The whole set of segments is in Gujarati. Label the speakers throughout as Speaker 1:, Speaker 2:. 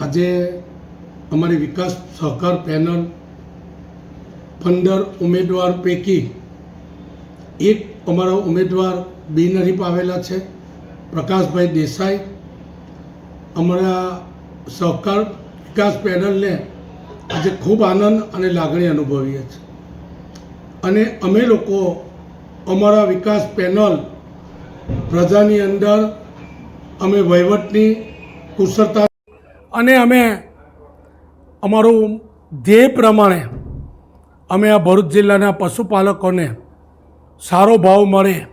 Speaker 1: આજે અમારી વિકાસ સહકાર પેનલ પંદર ઉમેદવાર પૈકી એક અમારા ઉમેદવાર બિનહરીફ આવેલા છે, પ્રકાશભાઈ દેસાઈ. અમારા સહકાર વિકાસ પેનલને આજે ખૂબ આનંદ અને લાગણી અનુભવીએ છીએ. અને અમે લોકો અમારા વિકાસ પેનલ પ્રજાની અંદર અમે વહીવટની કુશળતા અને અમે અમારું ધ્યેય પ્રમાણે અમે આ ભરૂચ જિલ્લાના પશુપાલકોને સારો ભાવ મળે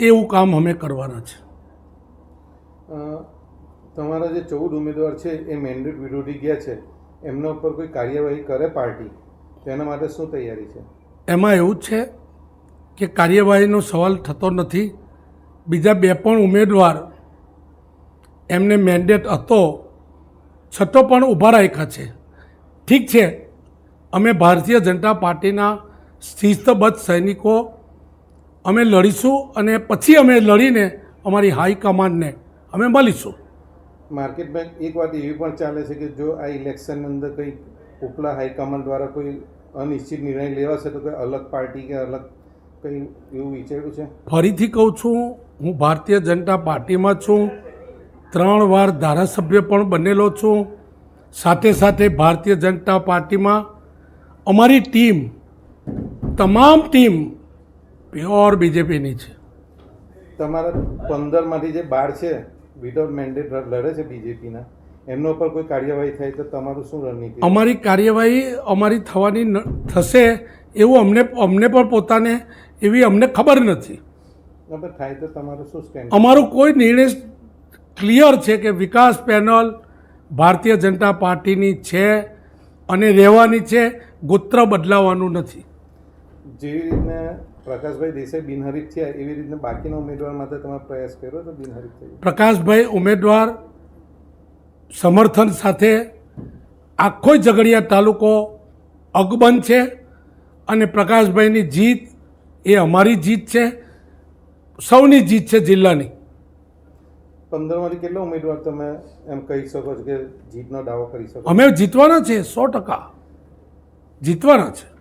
Speaker 1: એવું કામ અમે કરવાના છે.
Speaker 2: તમારા જે ચૌદ ઉમેદવાર છે એ મેન્ડેટ વિરોધી ગયા છે. એમના ઉપર કોઈ કાર્યવાહી કરે પાર્ટી? તેના માટે શું તૈયારી છે?
Speaker 1: એમાં એવું જ છે કે કાર્યવાહીનો સવાલ થતો નથી. બીજા બે પણ ઉમેદવાર એમને મેન્ડેટ હતો છતાં પણ ઊભા રાખ્યા છે. ઠીક છે અમે ભારતીય જનતા પાર્ટીના શિસ્તબદ્ધ સૈનિકો અમે લડીશું અને પછી અમે લડીને અમારી હાઈકમાન્ડને અમે મળીશું.
Speaker 2: માર્કેટ બેંક એક વાત એવી પણ ચાલે છે કે જો આ ઇલેક્શનની અંદર કંઈ ઉપલા હાઈકમાન્ડ દ્વારા કોઈ અનિશ્ચિત નિર્ણય લેવાશે તો કોઈ અલગ પાર્ટી કે અલગ કંઈ એવું વિચાર્યું છે?
Speaker 1: ફરીથી કહું છું હું ભારતીય જનતા પાર્ટીમાં છું. ત્રણ વાર ધારાસભ્ય પણ બનેલો છું. સાથે સાથે ભારતીય જનતા પાર્ટીમાં અમારી ટીમ તમામ ટીમ પ્યોર બીજેપીની છે.
Speaker 2: તમારા પંદરમાંથી જે બાર છે વિધાઉટ મેન્ડેટ લડે છે બીજેપીના એમનો પર કોઈ કાર્યવાહી થાય તો તમારું શું રણનીતિ?
Speaker 1: અમારી કાર્યવાહી અમારી થવાની થશે એવું અમને અમને પણ પોતાને એવી અમને ખબર નથી.
Speaker 2: થાય તો તમારું શું સ્ટેન્ડ
Speaker 1: અમારો કોઈ નિર્ણય ક્લિયર છે કે વિકાસ પેનલ ભારતીય જનતા પાર્ટીની છે અને રહેવાની છે ગોત્ર બદલાવાનું નથી.
Speaker 2: જેવી રીતના પ્રકાશભાઈ દેસાઈ બિનહરીફ થયા એવી રીતના બાકીના ઉમેદવાર માટે તમે પ્રયાસ કર્યો તો બિનહરીફ થઈ
Speaker 1: પ્રકાશભાઈ ઉમેદવાર સમર્થન સાથે આખો ઝઘડિયા તાલુકો અગબન છે અને પ્રકાશભાઈની જીત એ અમારી જીત છે સૌની જીત છે જિલ્લાની.
Speaker 2: પંદરમાંથી કેટલા ઉમેદવાર તમે એમ કહી શકો છો કે જીતનો દાવો કરી શકો
Speaker 1: અમે જીતવાના છે સો ટકા. જીતવાના છે.